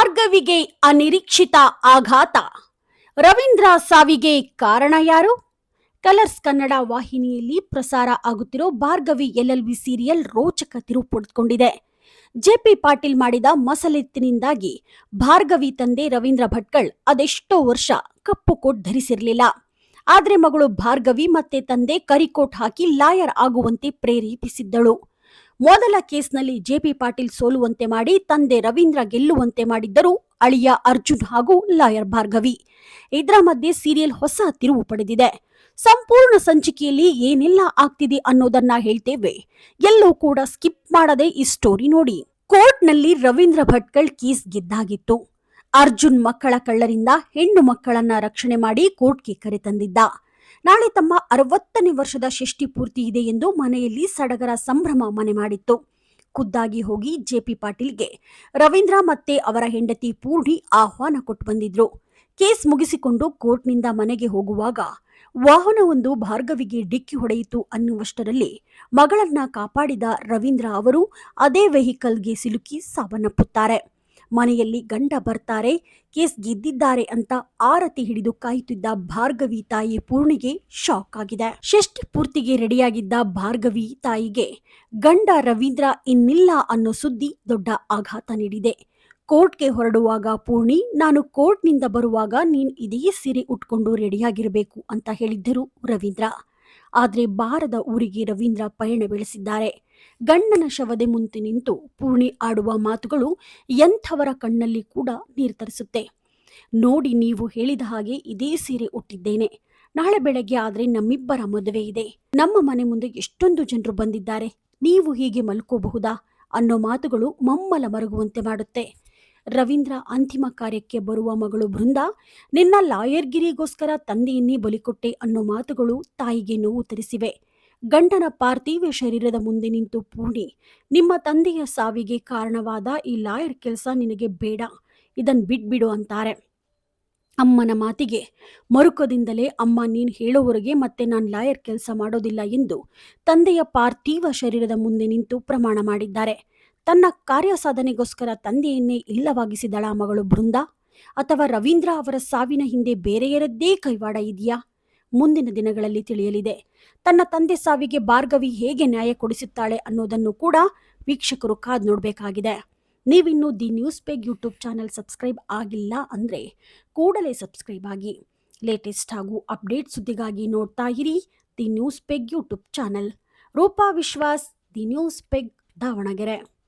ಭಾರ್ಗವಿಗೆ ಅನಿರೀಕ್ಷಿತ ಆಘಾತ. ರವೀಂದ್ರ ಸಾವಿಗೆ ಕಾರಣ ಯಾರು? ಕಲರ್ಸ್ ಕನ್ನಡ ವಾಹಿನಿಯಲ್ಲಿ ಪ್ರಸಾರ ಆಗುತ್ತಿರೋ ಭಾರ್ಗವಿ ಎಲ್ಎಲ್ಬಿ ಸೀರಿಯಲ್ ರೋಚಕ ತಿರುವು ಪಡೆದುಕೊಂಡಿದೆ. ಜೆಪಿ ಪಾಟೀಲ್ ಮಾಡಿದ ಮಸಲೆತ್ತಿನಿಂದಾಗಿ ಭಾರ್ಗವಿ ತಂದೆ ರವೀಂದ್ರ ಭಟ್ಕಳ್ ಅದೆಷ್ಟೋ ವರ್ಷ ಕಪ್ಪು ಕೋಟ್ ಧರಿಸಿರಲಿಲ್ಲ. ಆದರೆ ಮಗಳು ಭಾರ್ಗವಿ ಮತ್ತೆ ತಂದೆ ಕರಿಕೋಟ್ ಹಾಕಿ ಲಾಯರ್ ಆಗುವಂತೆ ಪ್ರೇರೇಪಿಸಿದ್ದಳು. ಮೊದಲ ಕೇಸ್ನಲ್ಲಿ ಜೆಪಿ ಪಾಟೀಲ್ ಸೋಲುವಂತೆ ಮಾಡಿ, ತಂದೆ ರವೀಂದ್ರ ಗೆಲ್ಲುವಂತೆ ಮಾಡಿದ್ದರು ಅಳಿಯ ಅರ್ಜುನ್ ಹಾಗೂ ಲಾಯರ್ ಭಾರ್ಗವಿ. ಇದರ ಮಧ್ಯೆ ಸೀರಿಯಲ್ ಹೊಸ ತಿರುವು ಪಡೆದಿದೆ. ಸಂಪೂರ್ಣ ಸಂಚಿಕೆಯಲ್ಲಿ ಏನೆಲ್ಲ ಆಗ್ತಿದೆ ಅನ್ನೋದನ್ನ ಹೇಳ್ತೇವೆ. ಎಲ್ಲೂ ಕೂಡ ಸ್ಕಿಪ್ ಮಾಡದೆ ಈ ಸ್ಟೋರಿ ನೋಡಿ. ಕೋರ್ಟ್ನಲ್ಲಿ ರವೀಂದ್ರ ಭಟ್ಕಳ್ ಕೇಸ್ ಗೆದ್ದಾಗಿತ್ತು. ಅರ್ಜುನ್ ಮಕ್ಕಳ ಕಳ್ಳರಿಂದ ಹೆಣ್ಣು ಮಕ್ಕಳನ್ನ ರಕ್ಷಣೆ ಮಾಡಿ ಕೋರ್ಟ್ಗೆ ಕರೆತಂದಿದ್ದ ನಾಳೆ ತಮ್ಮ ಅರವತ್ತನೇ ವರ್ಷದ ಷಷ್ಠಿ ಪೂರ್ತಿ ಇದೆ ಎಂದು ಮನೆಯಲ್ಲಿ ಸಡಗರ ಸಂಭ್ರಮ ಮನೆ ಮಾಡಿತ್ತು. ಖುದ್ದಾಗಿ ಹೋಗಿ ಜೆಪಿ ಪಾಟೀಲ್ಗೆ ರವೀಂದ್ರ ಮತ್ತೆ ಅವರ ಹೆಂಡತಿ ಪೂರ್ಣಿ ಆಹ್ವಾನ ಕೊಟ್ಟು ಬಂದಿದ್ರು. ಕೇಸ್ ಮುಗಿಸಿಕೊಂಡು ಕೋರ್ಟ್ನಿಂದ ಮನೆಗೆ ಹೋಗುವಾಗ ವಾಹನವೊಂದು ಭಾರ್ಗವಿಗೆ ಡಿಕ್ಕಿ ಹೊಡೆಯಿತು ಅನ್ನುವಷ್ಟರಲ್ಲಿ ಮಗಳನ್ನ ಕಾಪಾಡಿದ ರವೀಂದ್ರ ಅವರು ಅದೇ ವೆಹಿಕಲ್ಗೆ ಸಿಲುಕಿ ಸಾವನ್ನಪ್ಪುತ್ತಾರೆ. ಮನೆಯಲ್ಲಿ ಗಂಡ ಬರ್ತಾರೆ, ಕೇಸ್ ಗೆದ್ದಿದ್ದಾರೆ ಅಂತ ಆರತಿ ಹಿಡಿದು ಕಾಯುತ್ತಿದ್ದ ಭಾರ್ಗವಿ ತಾಯಿ ಪೂರ್ಣಿಗೆ ಶಾಕ್ ಆಗಿದೆ. ಷಷ್ಠಿ ಪೂರ್ತಿಗೆ ರೆಡಿಯಾಗಿದ್ದ ಭಾರ್ಗವಿ ತಾಯಿಗೆ ಗಂಡ ರವೀಂದ್ರ ಇನ್ನಿಲ್ಲ ಅನ್ನೋ ಸುದ್ದಿ ದೊಡ್ಡ ಆಘಾತ ನೀಡಿದೆ. ಕೋರ್ಟ್ಗೆ ಹೊರಡುವಾಗ, ಪೂರ್ಣಿ, ನಾನು ಕೋರ್ಟ್ನಿಂದ ಬರುವಾಗ ನೀನು ಇದೇ ಸೀರೆ ಉಟ್ಕೊಂಡು ರೆಡಿಯಾಗಿರಬೇಕು ಅಂತ ಹೇಳಿದ್ದರು ರವೀಂದ್ರ. ಆದ್ರೆ ಬಾರದ ಊರಿಗೆ ರವೀಂದ್ರ ಪಯಣ ಬೆಳೆಸಿದ್ದಾರೆ. ಗಂಡನ ಶವದೆ ಮುಂತೆ ನಿಂತು ಪೂರ್ಣಿ ಆಡುವ ಮಾತುಗಳು ಎಂಥವರ ಕಣ್ಣಲ್ಲಿ ಕೂಡ ನಿರ್ಧರಿಸುತ್ತೆ. ನೋಡಿ ನೀವು ಹೇಳಿದ ಹಾಗೆ ಇದೇ ಸೀರೆ ಉಟ್ಟಿದ್ದೇನೆ. ನಾಳೆ ಬೆಳಗ್ಗೆ ಆದರೆ ನಮ್ಮಿಬ್ಬರ ಮದುವೆ ಇದೆ. ನಮ್ಮ ಮನೆ ಮುಂದೆ ಎಷ್ಟೊಂದು ಜನರು ಬಂದಿದ್ದಾರೆ. ನೀವು ಹೀಗೆ ಮಲ್ಕೋಬಹುದಾ ಅನ್ನೋ ಮಾತುಗಳು ಮಮ್ಮಲ ಮರುಗುವಂತೆ ಮಾಡುತ್ತೆ. ರವೀಂದ್ರ ಅಂತಿಮ ಕಾರ್ಯಕ್ಕೆ ಬರುವ ಮಗಳು ಬೃಂದ, ನಿನ್ನ ಲಾಯರ್ಗಿರಿಗೋಸ್ಕರ ತಂದೆಯನ್ನೇ ಬಲಿಕೊಟ್ಟೆ ಅನ್ನೋ ಮಾತುಗಳು ತಾಯಿಗೆ ನೋವು ತರಿಸಿವೆ. ಗಂಡನ ಪಾರ್ಥಿವ ಶರೀರದ ಮುಂದೆ ನಿಂತು ಪೂಣಿ ನಿಮ್ಮ ತಂದೆಯ ಸಾವಿಗೆ ಕಾರಣವಾದ ಈ ಲಾಯರ್ ಕೆಲಸ ನಿನಗೆ ಬೇಡ, ಇದನ್ ಬಿಟ್ಬಿಡು ಅಂತಾರೆ. ಅಮ್ಮನ ಮಾತಿಗೆ, ಮರುಕದಿಂದಲೇ ಅಮ್ಮ ನೀನು ಹೇಳೋವರೆಗೆ ಮತ್ತೆ ನಾನು ಲಾಯರ್ ಕೆಲಸ ಮಾಡೋದಿಲ್ಲ ಎಂದು ತಂದೆಯ ಪಾರ್ಥಿವ ಶರೀರದ ಮುಂದೆ ನಿಂತು ಪ್ರಮಾಣ ಮಾಡಿದ್ದಾರೆ. ತನ್ನ ಕಾರ್ಯ ಸಾಧನೆಗೋಸ್ಕರ ತಂದೆಯನ್ನೇ ಇಲ್ಲವಾಗಿಸಿದಳ ಮಗಳು ಬೃಂದ? ಅಥವಾ ರವೀಂದ್ರ ಅವರ ಸಾವಿನ ಹಿಂದೆ ಬೇರೆಯರದ್ದೇ ಕೈವಾಡ ಇದೆಯಾ? ಮುಂದಿನ ದಿನಗಳಲ್ಲಿ ತಿಳಿಯಲಿದೆ. ತನ್ನ ತಂದೆ ಸಾವಿಗೆ ಭಾರ್ಗವಿ ಹೇಗೆ ನ್ಯಾಯ ಕೊಡಿಸುತ್ತಾಳೆ ಅನ್ನೋದನ್ನು ಕೂಡ ವೀಕ್ಷಕರು ಕಾದ್ ನೋಡಬೇಕಾಗಿದೆ. ನೀವಿನ್ನು the News Peg YouTube channel subscribe ಆಗಿಲ್ಲ ಅಂದರೆ ಕೂಡಲೇ ಸಬ್ಸ್ಕ್ರೈಬ್ ಆಗಿ. ಲೇಟೆಸ್ಟ್ ಹಾಗೂ ಅಪ್ಡೇಟ್ ಸುದ್ದಿಗಾಗಿ ನೋಡ್ತಾ ಇರಿ the News Peg YouTube channel. Roopa Vishwas, the News Peg Davanagere.